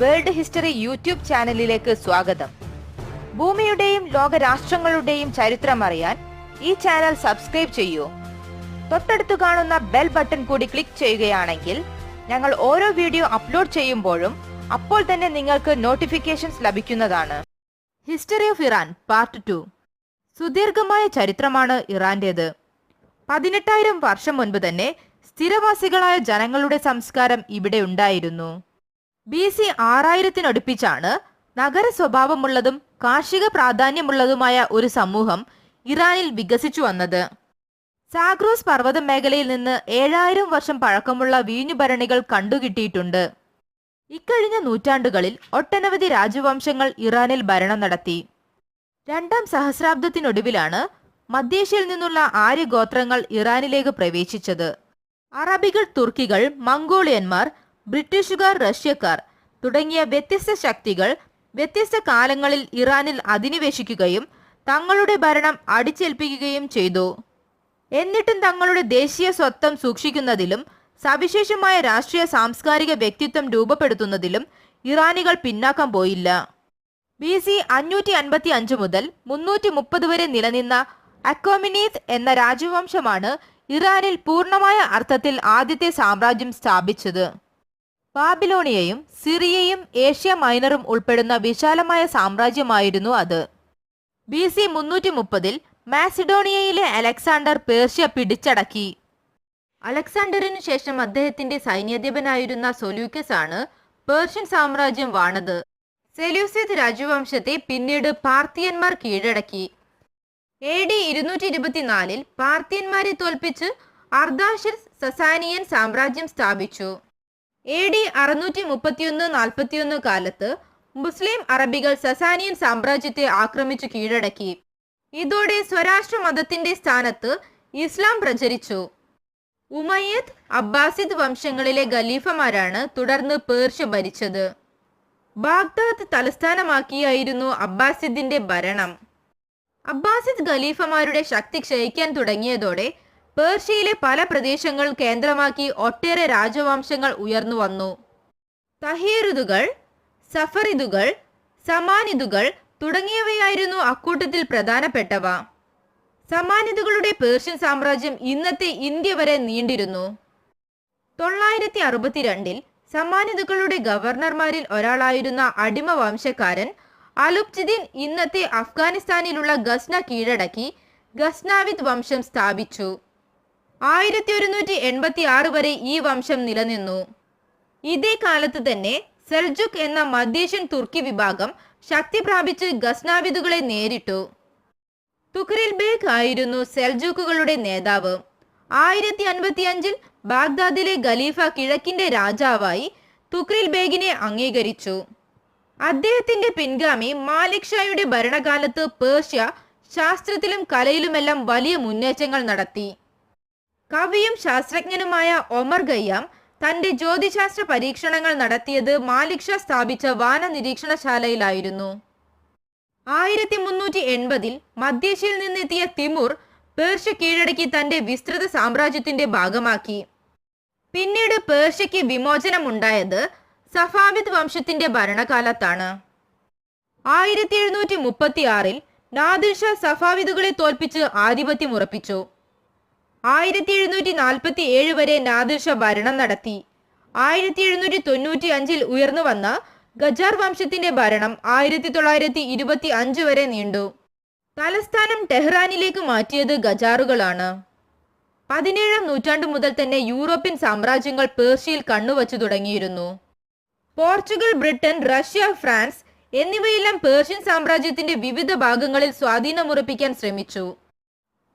World history YouTube ചാനലിലേക്ക് സ്വാഗതം. ഭൂമിയുടെയും ലോക രാഷ്ട്രങ്ങളുടെയും ചരിത്രം അറിയാൻ ഈ ചാനൽ സബ്സ്ക്രൈബ് ചെയ്യൂ. തൊട്ടടുത്ത് കാണുന്ന ബെൽ ബട്ടൺ കൂടി ക്ലിക്ക് ചെയ്യുകയാണെങ്കിൽ ഞങ്ങൾ ഓരോ വീഡിയോ അപ്ലോഡ് ചെയ്യുമ്പോഴും അപ്പോൾ തന്നെ നിങ്ങൾക്ക് നോട്ടിഫിക്കേഷൻസ് ലഭിക്കുന്നതാണ്. History of Iran part two. സുദീർഘമായ ചരിത്രമാണ് ഇറാന്റേത്. പതിനെട്ടായിരം വർഷം മുൻപ് തന്നെ സ്ഥിരവാസികളായ ജനങ്ങളുടെ സംസ്കാരം ഇവിടെ ഉണ്ടായിരുന്നു. ബി സി ആറായിരത്തിനടുപ്പിച്ചാണ് നഗര സ്വഭാവമുള്ളതും കാർഷിക പ്രാധാന്യമുള്ളതുമായ ഒരു സമൂഹം ഇറാനിൽ വികസിച്ചു വന്നത്. സാഗ്രോസ് പർവത മേഖലയിൽ നിന്ന് ഏഴായിരം വർഷം പഴക്കമുള്ള വീഞ്ഞുഭരണികൾ കണ്ടുകിട്ടിയിട്ടുണ്ട്. ഇക്കഴിഞ്ഞ നൂറ്റാണ്ടുകളിൽ ഒട്ടനവധി രാജവംശങ്ങൾ ഇറാനിൽ ഭരണം നടത്തി. രണ്ടാം സഹസ്രാബ്ദത്തിനൊടുവിലാണ് മധ്യേഷ്യയിൽ നിന്നുള്ള ആര്യഗോത്രങ്ങൾ ഇറാനിലേക്ക് പ്രവേശിച്ചത്. അറബികൾ തുർക്കികൾ മംഗോളിയന്മാർ ബ്രിട്ടീഷുകാർ റഷ്യക്കാർ തുടങ്ങിയ വ്യത്യസ്ത ശക്തികൾ വ്യത്യസ്ത കാലങ്ങളിൽ ഇറാനിൽ അധിനിവേശിക്കുകയും തങ്ങളുടെ ഭരണം അടിച്ചേൽപ്പിക്കുകയും ചെയ്തു. എന്നിട്ടും തങ്ങളുടെ ദേശീയ സ്വത്വം സൂക്ഷിക്കുന്നതിലും സവിശേഷമായ രാഷ്ട്രീയ സാംസ്കാരിക വ്യക്തിത്വം രൂപപ്പെടുത്തുന്നതിലും ഇറാനികൾ പിന്നാക്കം പോയില്ല. ബി സി അഞ്ഞൂറ്റി അൻപത്തി അഞ്ച് മുതൽ മുന്നൂറ്റി മുപ്പത് വരെ നിലനിന്ന അക്കോമിനീത് എന്ന രാജവംശമാണ് ഇറാനിൽ പൂർണമായ അർത്ഥത്തിൽ ആദ്യത്തെ സാമ്രാജ്യം സ്ഥാപിച്ചത്. ബാബിലോണിയയും സിറിയയും ഏഷ്യ മൈനറും ഉൾപ്പെടുന്ന വിശാലമായ സാമ്രാജ്യമായിരുന്നു അത്. ബി സി മുന്നൂറ്റി മുപ്പതിൽ മാസിഡോണിയയിലെ അലക്സാണ്ടർ പേർഷ്യ പിടിച്ചടക്കി. അലക്സാണ്ടറിനു ശേഷം അദ്ദേഹത്തിന്റെ സൈന്യാധിപനായിരുന്ന സൊല്യൂക്കസ് ആണ് പേർഷ്യൻ സാമ്രാജ്യം വാണത്. സെലൂസിദ് രാജവംശത്തെ പിന്നീട് പാർത്തിയന്മാർ കീഴടക്കി. എ ഡി ഇരുന്നൂറ്റി ഇരുപത്തിനാലിൽ പാർത്തിയന്മാരെ തോൽപ്പിച്ച് അർദാഷിർ സസാനിയൻ സാമ്രാജ്യം സ്ഥാപിച്ചു. എ ഡി അറുന്നൂറ്റി മുപ്പത്തിയൊന്ന് നാൽപ്പത്തിയൊന്ന് കാലത്ത് മുസ്ലിം അറബികൾ സസാനിയൻ സാമ്രാജ്യത്തെ ആക്രമിച്ചു കീഴടക്കി. ഇതോടെ സ്വരാഷ്ട്ര മതത്തിന്റെ സ്ഥാനത്ത് ഇസ്ലാം പ്രചരിച്ചു. ഉമയ്യദ് അബ്ബാസിദ് വംശങ്ങളിലെ ഖലീഫമാരാണ് തുടർന്ന് പേർഷ്യ ഭരിച്ചത്. ബാഗ്ദാദ് തലസ്ഥാനമാക്കിയായിരുന്നു അബ്ബാസിദിന്റെ ഭരണം. അബ്ബാസിദ് ഖലീഫമാരുടെ ശക്തി ക്ഷയിക്കാൻ തുടങ്ങിയതോടെ പേർഷ്യയിലെ പല പ്രദേശങ്ങൾ കേന്ദ്രമാക്കി ഒട്ടേറെ രാജവംശങ്ങൾ ഉയർന്നു വന്നു. തഹീറുദുകൾ സഫറിദുകൾ സമാനിദുകൾ തുടങ്ങിയവയായിരുന്നു അക്കൂട്ടത്തിൽ പ്രധാനപ്പെട്ടവ. സമാനിദുകളുടെ പേർഷ്യൻ സാമ്രാജ്യം ഇന്നത്തെ ഇന്ത്യ വരെ നീണ്ടിരുന്നു. തൊള്ളായിരത്തി അറുപത്തിരണ്ടിൽ സമാനിദുകളുടെ ഗവർണർമാരിൽ ഒരാളായിരുന്ന അടിമ വംശക്കാരൻ അലുപ്ജിദീൻ ഇന്നത്തെ അഫ്ഗാനിസ്ഥാനിലുള്ള ഗസ്ന കീഴടക്കി ഗസ്നാവിദ് വംശം സ്ഥാപിച്ചു. ആയിരത്തി ഒരുന്നൂറ്റി എൺപത്തി ആറ് വരെ ഈ വംശം നിലനിന്നു. ഇതേ കാലത്ത് തന്നെ സെൽജുക് എന്ന മധ്യേഷ്യൻ തുർക്കി വിഭാഗം ശക്തി പ്രാപിച്ച് ഗസ്നാവിദുകളെ നേരിട്ടു. തുക്രിൽ ബേഗ് ആയിരുന്നു സെൽജുക്കുകളുടെ നേതാവ്. ആയിരത്തി അൻപത്തി അഞ്ചിൽ ബാഗ്ദാദിലെ ഖലീഫ കിഴക്കിന്റെ രാജാവായി തുക്രിൽ ബേഗിനെ അംഗീകരിച്ചു. അദ്ദേഹത്തിന്റെ പിൻഗാമി മാലിക് ഷായുടെ ഭരണകാലത്ത് പേർഷ്യ ശാസ്ത്രത്തിലും കലയിലുമെല്ലാം വലിയ മുന്നേറ്റങ്ങൾ നടത്തി. കവിയും ശാസ്ത്രജ്ഞനുമായ ഒമർ ഗയ്യാം തന്റെ ജ്യോതിശാസ്ത്ര പരീക്ഷണങ്ങൾ നടത്തിയത് മാലിക് ഷാ സ്ഥാപിച്ച വാന നിരീക്ഷണശാലയിലായിരുന്നു. ആയിരത്തി മുന്നൂറ്റി എൺപതിൽ മധ്യേഷ്യയിൽ നിന്നെത്തിയ തിമൂർ പേർഷ്യ കീഴടക്കി തന്റെ വിസ്തൃത സാമ്രാജ്യത്തിന്റെ ഭാഗമാക്കി. പിന്നീട് പേർഷ്യയ്ക്ക് വിമോചനമുണ്ടായത് സഫാവിദ് വംശത്തിന്റെ ഭരണകാലത്താണ്. ആയിരത്തി എഴുന്നൂറ്റി മുപ്പത്തി ആറിൽ നാദിർ ഷാ സഫാവിദുകളെ തോൽപ്പിച്ച് ആധിപത്യം ഉറപ്പിച്ചു. ആയിരത്തി എഴുന്നൂറ്റി നാൽപ്പത്തി ഏഴ് വരെ നാദിർഷ ഭരണം നടത്തി. ആയിരത്തി എഴുന്നൂറ്റി തൊണ്ണൂറ്റി അഞ്ചിൽ ഉയർന്നു വന്ന ഗജാർ വംശത്തിന്റെ ഭരണം ആയിരത്തി തൊള്ളായിരത്തി ഇരുപത്തി അഞ്ച് വരെ നീണ്ടു. തലസ്ഥാനം ടെഹ്റാനിലേക്ക് മാറ്റിയത് ഗജാറുകളാണ്. പതിനേഴാം നൂറ്റാണ്ടു മുതൽ തന്നെ യൂറോപ്യൻ സാമ്രാജ്യങ്ങൾ പേർഷ്യയിൽ കണ്ണുവച്ചു തുടങ്ങിയിരുന്നു. പോർച്ചുഗൽ ബ്രിട്ടൻ റഷ്യ ഫ്രാൻസ് എന്നിവയെല്ലാം പേർഷ്യൻ സാമ്രാജ്യത്തിന്റെ വിവിധ ഭാഗങ്ങളിൽ സ്വാധീനമുറപ്പിക്കാൻ ശ്രമിച്ചു.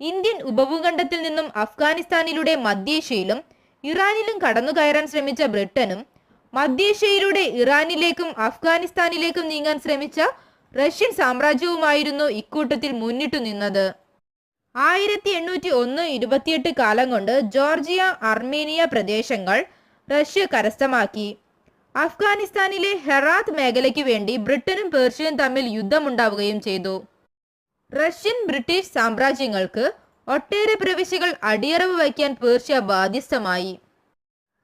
ഇന്ത്യൻ ഉപഭൂഖണ്ഡത്തിൽ നിന്നും അഫ്ഗാനിസ്ഥാനിലൂടെ മധ്യേഷ്യയിലും ഇറാനിലും കടന്നുകയറാൻ ശ്രമിച്ച ബ്രിട്ടനും മധ്യേഷ്യയിലൂടെ ഇറാനിലേക്കും അഫ്ഗാനിസ്ഥാനിലേക്കും നീങ്ങാൻ ശ്രമിച്ച റഷ്യൻ സാമ്രാജ്യവുമായിരുന്നു ഇക്കൂട്ടത്തിൽ മുന്നിട്ടു നിന്നത്. ആയിരത്തി എണ്ണൂറ്റി ഒന്ന് ഇരുപത്തിയെട്ട് കാലം കൊണ്ട് ജോർജിയ അർമേനിയ പ്രദേശങ്ങൾ റഷ്യ കരസ്ഥമാക്കി. അഫ്ഗാനിസ്ഥാനിലെ ഹെറാത്ത് മേഖലയ്ക്ക് വേണ്ടി ബ്രിട്ടനും പേർഷ്യയും തമ്മിൽ യുദ്ധമുണ്ടാവുകയും ചെയ്തു. റഷ്യൻ ബ്രിട്ടീഷ് സാമ്രാജ്യങ്ങൾക്ക് ഒട്ടേറെ പ്രവിശ്യകൾ അടിയറവ് വയ്ക്കാൻ പേർഷ്യ ബാധ്യസ്ഥമായി.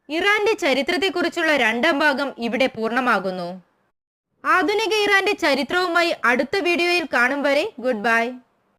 ഇറാന്റെ ചരിത്രത്തെക്കുറിച്ചുള്ള രണ്ടാം ഭാഗം ഇവിടെ പൂർണമാകുന്നു. ആധുനിക ഇറാന്റെ ചരിത്രവുമായി അടുത്ത വീഡിയോയിൽ കാണും വരെ ഗുഡ് ബൈ.